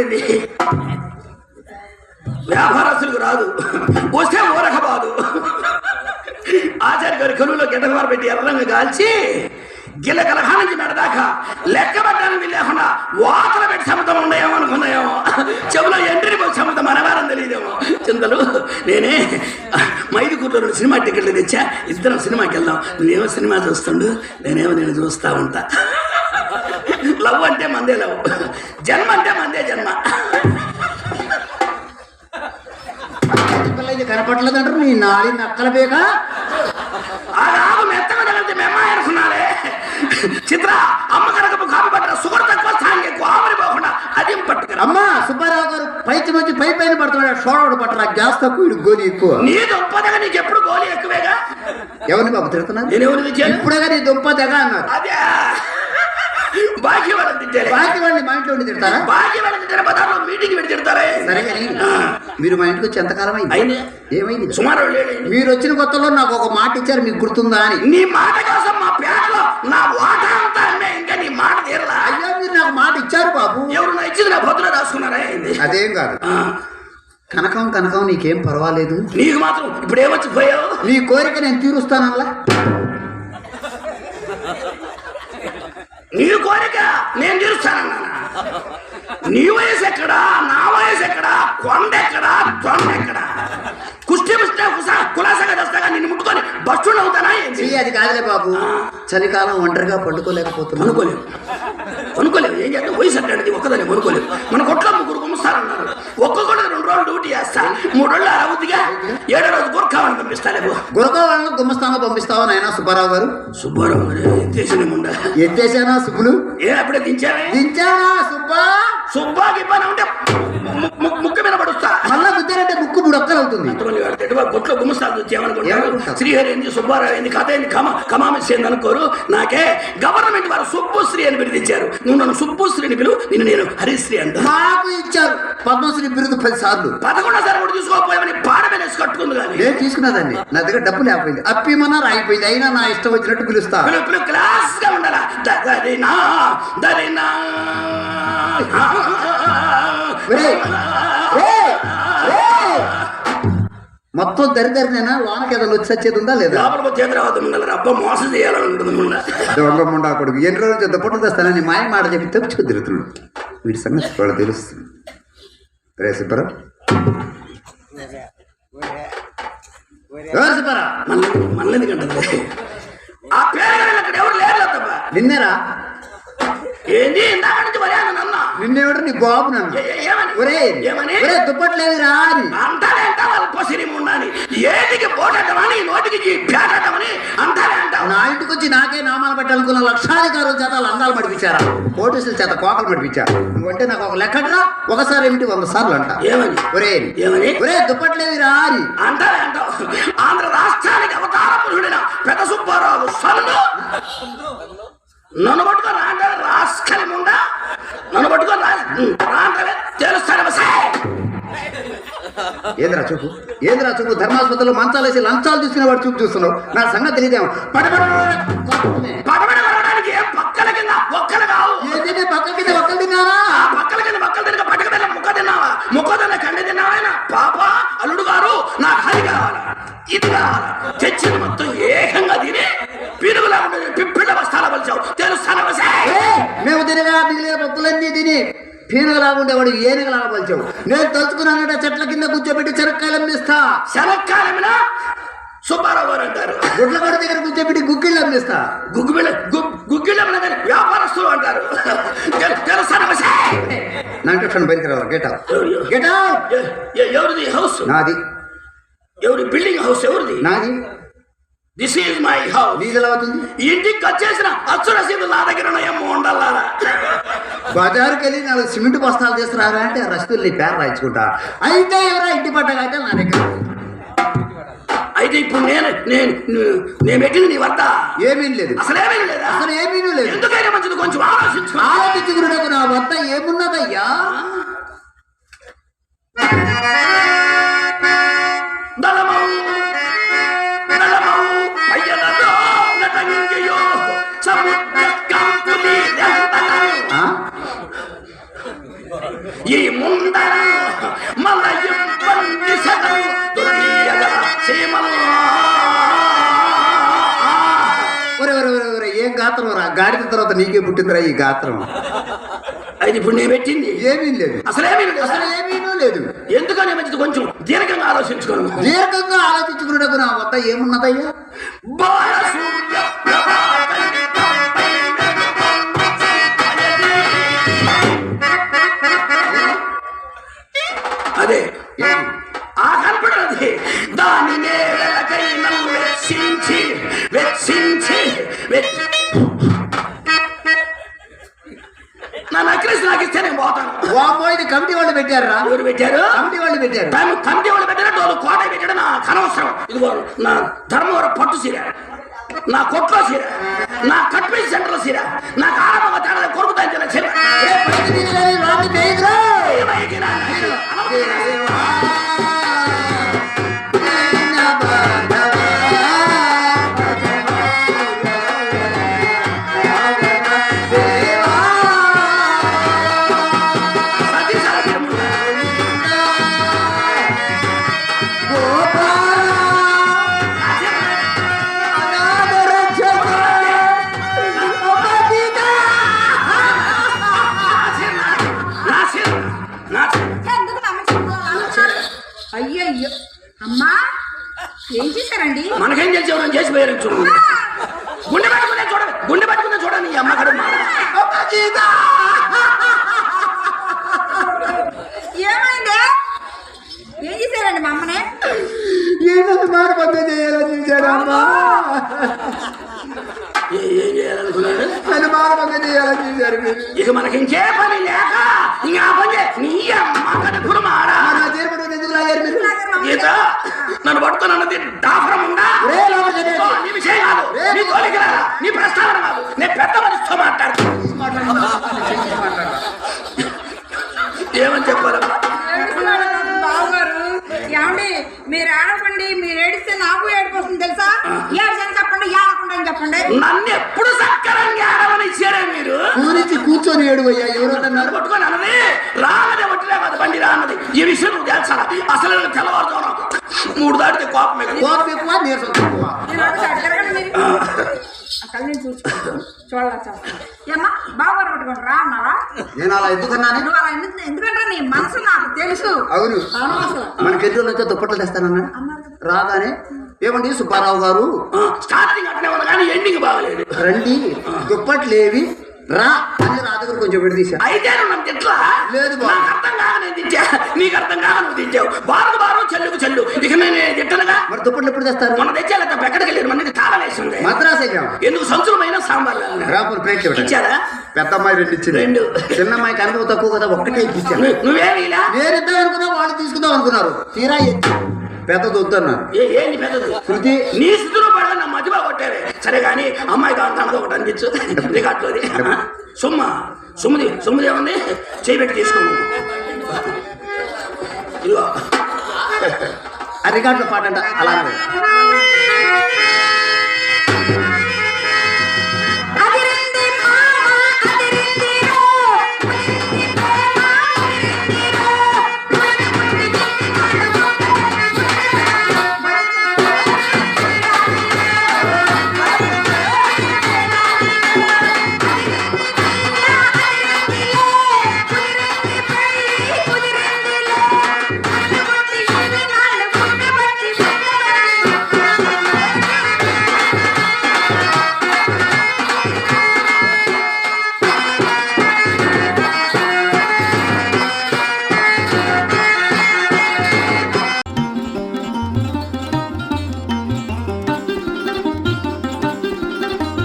మెత్తమంటారా వ్యాపారస్తులకు రాదు. వస్తే ఊరక బాదు ఆచార్య గారి కరువులో గిడ్డమారు పెట్టి ఎర్రంగా కాల్చి గిల్ల కలహా నుంచి మెడదాకా లెక్క పెట్టడానికి లేకుండా వాతలు పెట్టి సముద్రం ఉండేమో అనుకున్నాయేమో. చెవులో ఎంట్రీ పోయి సముద్రం మనవారం తెలియదేమో. చింతలు నేనే మైదు కూతురు సినిమా టికెట్లు తెచ్చా ఇద్దరం సినిమాకి వెళ్దాం. నువ్వేమో సినిమా చూస్తుండు నేనేమో నేను చూస్తా ఉంటా. లవ్ అంటే మందే లవ్. జన్మ అంటే మందే జన్మ. పిల్లలు కనపట్లేదంటారు నీ నాడి నక్కల బేక ఆ రాగు మెత్తగా తగిలితే చిత్ర అమ్మ కనుక కాపీ పట్టిన సుగర్ తక్కువ సాంగ్ ఎక్కువ ఆమరి పోకుండా అది పట్టుకురా. అమ్మా సుబ్బారావు గారు పైకి వచ్చి పై పైన పడుతున్నాడు షోడోడు పట్టరా గ్యాస్ తక్కువ ఇడు గోలి ఎక్కువ. నీ దుంపదగా నీకు ఎప్పుడు గోలి ఎక్కువేగా? ఎవరిని బాబు తిడుతున్నారు నేను ఎవరిని తెచ్చాను ఇప్పుడే నీ అన్నారు. అదే. బాకీ వాళ్ళని తిట్టారే బాకీ వాళ్ళని మా ఇంట్లో ఉండి తిడతారా? బాకీ వాళ్ళని తిట్టారు బజార్లో మీటింగ్ పెట్టి తిడతారే. సరే కానీ మీరు మా ఇంటికి వచ్చి ఎంతకాలం అయింది. ఏమైంది? సుమారు మీరు వచ్చిన కొత్తలో నాకు ఒక మాట ఇచ్చారు మీకు గుర్తుందా అని. నీ మాట కోసం మా పేటలో నా వాటా అంతా అమ్మే ఇంకా నీ మాట తీరలా? అయ్యా మీరు నాకు మాట ఇచ్చారు బాబు. ఎవరు నా ఇచ్చింది నా భద్ర రాసుకున్నారా? అదేం కాదు. కనకం కనకం నీకేం పర్వాలేదు? నీకు మాత్రం ఇప్పుడు ఏమొచ్చి పోయావు? నీ కోరిక నేను తీరుస్తానల్లా? నీ కోరిక నేను తీరుస్తానన్నా నీ వయసు ఎక్కడా? నా వయసు ఎక్కడా? కొండ ఎక్కడా? దొండ ఎక్కడా? కుష్టి పుష్టి కులాసగా తెస్తాగా నిన్ను ముట్టుకొని బస్సులు అవుతానా చెయ్యి అది కాదులే బాబు. చలికాలం ఒంటరిగా పండుకోలేకపోతున్నాను అనుకోలేవు. అనుకోలేవు. ఏం చేస్తాం వయసు అట్టండి ఒక్కదాన్ని అనుకోలేవు. మన కొట్లో ముగ్గురు గుమ్మిస్తారన్నారు. ఒక్కొక్కడు రెండు రోజులు డ్యూటీ చేస్తా మూడు రోజులు అవుద్దిగా. ఏడో రోజు గుర్ఖావని పంపిస్తాలేవు గురక వాళ్ళని గుమ్మస్థానం పంపిస్తావా నాయనా సుబ్బారావు గారు? సుబ్బారావు గారు ఎత్తేసిన ముండ? ఎత్తేసానా సుబ్బులు? ఏ అప్పుడే దించావే? దించానా సుబ్బా? సుబ్బాకి ఇబ్బంది ఉంటే ముక్కు మీద పడుస్తా. మళ్ళా గుద్దారంటే ముక్కు అవుతుంది. ఎంతమంది వాడు తిట్టువా కొట్లో గుమ్మస్తాలు వచ్చేమనుకుంటారు? శ్రీహరి ఏంది సుబ్బారావు ఏంది కథ ఏంది? కమ కమామిస్ ఏంది అనుకోరు. నాకే గవర్నమెంట్ వారు సుబ్బుశ్రీ అని పిలిపించారు నువ్వు నన్ను సుబ్బుశ్రీని పిలువు నిన్ను నేను హరిశ్రీ అంట. మాకు ఇచ్చారు. పద్మశ్రీ బిరుదు పది సార్లు. పదకొండో సార్ కూడా తీసుకోకపోయామని కట్టుకుంది కానీ. నేను తీసుకున్నదాన్ని. నా దగ్గర డబ్బు లేకపోయింది. అప్పిమన్నా రాయిపోయింది అయినా నా ఇష్టం వచ్చినట్టు పిలుస్తా. క్లాస్గా ఉండాలా? దరినా దరినా. మొత్తం దరిదరినేనా లోనకి ఏదైనా వచ్చి వచ్చేది ఉందా లేదా? లోపల చేతి రావద్దు ఉండాలి అబ్బా మోసం చేయాలని ఉంటుంది ముండ కొడుకు. ఎన్ని రోజులు నుంచి దుప్పట్లు తెస్తానని మాయ మాట చెప్పి తప్పించుకు తిరుగుతున్నాడు వీడి సంగతి తెలుస్తుంది. రే మళ్ళీ ఎందుకంటే ఆ పేరు అక్కడ ఎవరు లేరు తప్ప నిన్నేరా? ఏంది? ఇందాక నుంచి నిన్నేవాడు నీ బాబు నన్ను. ఏమని? ఒరే ఏమని? ఒరే దుప్పట్లేదురా అంటారే అల్పసిరి ఉండాలి. ఏటికి నోటికి పేటట్టమని అంటారే అంటావు నా ఇంటికి వచ్చి నాకే నామాలు పెట్టాలనుకున్న లక్షాధికారుల చేత మడిపించారా? పోలీసుల చేత కోకలు మడిపించారు? నువ్వంటే నాకు ఒక లెక్కట్రా ఒకసారి ఏమిటి వంద సార్లు అంట. ఏమని? ఒరే ఏమని? ఒరే దుప్పట్లేదురా అని. అంటారే అంటావు ఆంధ్ర రాష్ట్రానికి అవతార పురుషుడైన పెద్ద సుబ్బారావు సన్ను. నన్ను పట్టుకో రాస్కలి ముండా? ఏంద్రా చూపు? ఏంద్రా చూపు? ధర్మాసుపత్రిలో మంచాలు వేసి లంచాలు తీసుకునే వాడు చూపు చూస్తున్నావు? నా సంగతి తెలియదేమో పడబడ పడబడి కొనడానికి ఏం పక్కల కింద ఒక్కలు కావు ఏంటంటే పక్క కింద ఒక్కలు తిన్నారా పక్కల కింద పక్కల తినక పట్టక తిన్న ముక్క తిన్నావా ముక్క తిన్న కండి తిన్నావా పాప అల్లుడు గారు నాకు హరి కావాలి ఇది కావాలి తెచ్చింది మొత్తం ఏకంగా తిని పీరుగులా ఉండదు పిప్పిళ్ళ బస్తాల పలిచావు తెలుస్తాను మేము తినగా మిగిలిన పప్పులన్నీ తిని పీనగలాగా ఉండేవాడు ఏనుగలాగా పలిచావు నేను తలుచుకున్నానట చెట్ల కింద కూర్చోబెట్టి చెరక్కాయలు అమ్మిస్తా. శనక్కాలమిన సుబ్బారావు గారు అంటారు. గుడ్ల కొడ దగ్గర కూర్చోబెట్టి గుగ్గిళ్ళు అమ్మిస్తా. గుగ్గిళ్ళ గుగ్గిళ్ళ వ్యాపారస్తులు అంటారు. నా ఇంట్రక్షన్ బయటికి రావాలి గెట్ గెట్ ఎవరిది? హౌస్? నాది. ఎవరి బిల్డింగ్ హౌస్ ఎవరిది? నాది. దిస్ ఈజ్ మై హౌస్ ఎలా అవుతుంది? ఇంటికి వచ్చేసిన అచ్చు రసీదు నా దగ్గర ఉన్నాయేమో ఉండాలా బజారుకి వెళ్ళి నాలుగు సిమెంట్ బస్తాలు తీసుకురారా అంటే రసీదులు పేరు రాయించుకుంటా. అయితే ఎవరా ఇంటి పట్టగా అయితే నా దగ్గర? అయితే ఇప్పుడు నేను నేను నేను పెట్టింది నీ వద్ద. ఏమీ లేదు. అసలేమీ లేదా? అసలు ఏమీ లేదు. ఎందుకైనా మంచిది కొంచెం ఆలోచించు ఆలోచించుకున్నకు నా వద్ద ఏమున్నదయ్యా? గాడిద తర్వాత నీకే పుట్టిందిరా ఈ గాత్రం. అది ఇప్పుడు నేను పెట్టింది. ఏమీ లేదు. అసలేమీ లేదు. అసలు ఏమీనూ లేదు. ఎందుకని మంచిది కొంచెం దీర్ఘంగా ఆలోచించుకోను. దీర్ఘంగా ఆలోచించుకున్నట్టు నా వద్ద ఏమున్నదయ్యా? అదే. ఆ కనపడది దానినే వెలకైన వెచ్చించి వెచ్చించి వెచ్చి నా నక్లెస్ నాకు ఇస్తే నేను పోతాను వామో ఇది కమిటీ వాళ్ళు పెట్టారా ఎవరు పెట్టారు? కమిటీ వాళ్ళు పెట్టారు. టైం కమిటీ వాళ్ళు పెట్టినట్టు వాళ్ళు కోట పెట్టడం? నా అనవసరం. ఇదిగో నా ధర్మవరం పట్టు సీర నా కొట్లో సీర నా కట్పీస్ సెంటర్ సీర నా ఆరంభంగా తేడా సీర ఏం చేశారండి? మనకేం తెలిసి ఎవరైనా చేసి పోయారు చూడు గుండె పట్టుకునే చూడండి. గుండె పట్టుకునే చూడండి ఈ అమ్మ. కడు ఏమైంది? ఏం చేశారండి మా అమ్మనే? ఏంటంటే మారబద్ద చేయాలని చూశాడమ్మా నన్ను మారబద్ద చేయాలని ఇక పని లేక ఇంకా పని నీ అమ్మ కడుపును మారా గీత నన్ను పట్టుకున్నది డాఫరం ఉందా? నీ విషయం కాదు. నీ తోలికి రా నీ ప్రస్తావన కాదు నేను పెద్ద మనిషితో ఏమని చెప్పాలమ్మా ఏడుస్తున్నాడు బాబు బావగారు ఏమండి మీరు ఏడకండి మీరు ఏడిస్తే నాకు ఏడుపు వస్తుంది తెలుసా ఏడ్చని చెప్పండి ఏడకుండా అని చెప్పండి? నన్ను ఎప్పుడు సక్కరంగా ఆడమని ఇచ్చారే మీరు? ఊరించి కూర్చొని ఏడువయ్యా ఎవరు నన్ను పట్టుకొని అన్నది. రానదే ఒట్టిలే కాదు బండి రాన్నది ఈ విషయం నువ్వు తెలుసా అసలు నేను తెల్లవారుజామున మూడు దాటితే కోపం ఎక్కువ. కోపం నీరసం తక్కువ. నేను అలా ఎందుకన్నాను ఎందుకంటే నీ మనసు నాకు తెలుసు. అవును. మనకి ఎన్ని రోజులు అయితే దుప్పట్లు తెస్తానన్నాడు కదా. రాగానే ఏమండి సుబ్బారావు గారు? స్టార్టింగ్ అట్నే ఉంది కానీ ఎండింగ్ బాగలేదు. రండి దుప్పట్లేవి రా. అని నా దగ్గర కొంచెం విడదీశా అయితే నువ్వు నన్ను తిట్లా లేదు బాబు. నాకు అర్థం కాక నేను తిట్టా. నీకు అర్థం కాక నువ్వు తిట్టావు. బారుకు బారు చెల్లుకు చెల్లు. ఇక నేను తిట్టనుగా? మరి దుప్పట్లు ఎప్పుడు తెస్తారు? మన తెచ్చాల ఎక్కడికి వెళ్ళారు? మనకి తాళం మద్రాసు వెళ్ళాం. ఎందుకు సంచులమైన సాంబార్. ఇచ్చారా? పెద్ద అమ్మాయి రెండు ఇచ్చింది. రెండు. చిన్న అమ్మాయికి అనుభవం తక్కువ కదా ఒక్కటే ఇచ్చాను నువ్వు- నువ్వేమి ఇలా? నేను ఇద్దాం అనుకున్నా వాళ్ళు తీసుకుందాం అనుకున్నారు. తీరా ఎత్తి. పెద్దది వద్దన్నారు ఏ ఏంది పెద్దది? శృతి. నీ స్థితిలో పడగా నా మధ్యలో కొట్టారే. సరే కానీ అమ్మాయి తనది ఒకటి అనిపించు రికార్డులోది సుమ్మ సుమ్ముది సుమ్ముది ఏముంది? చేయబెట్టి తీసుకున్నాను ఇదిగో. ఆ రికార్డులో పాట అంట అలా.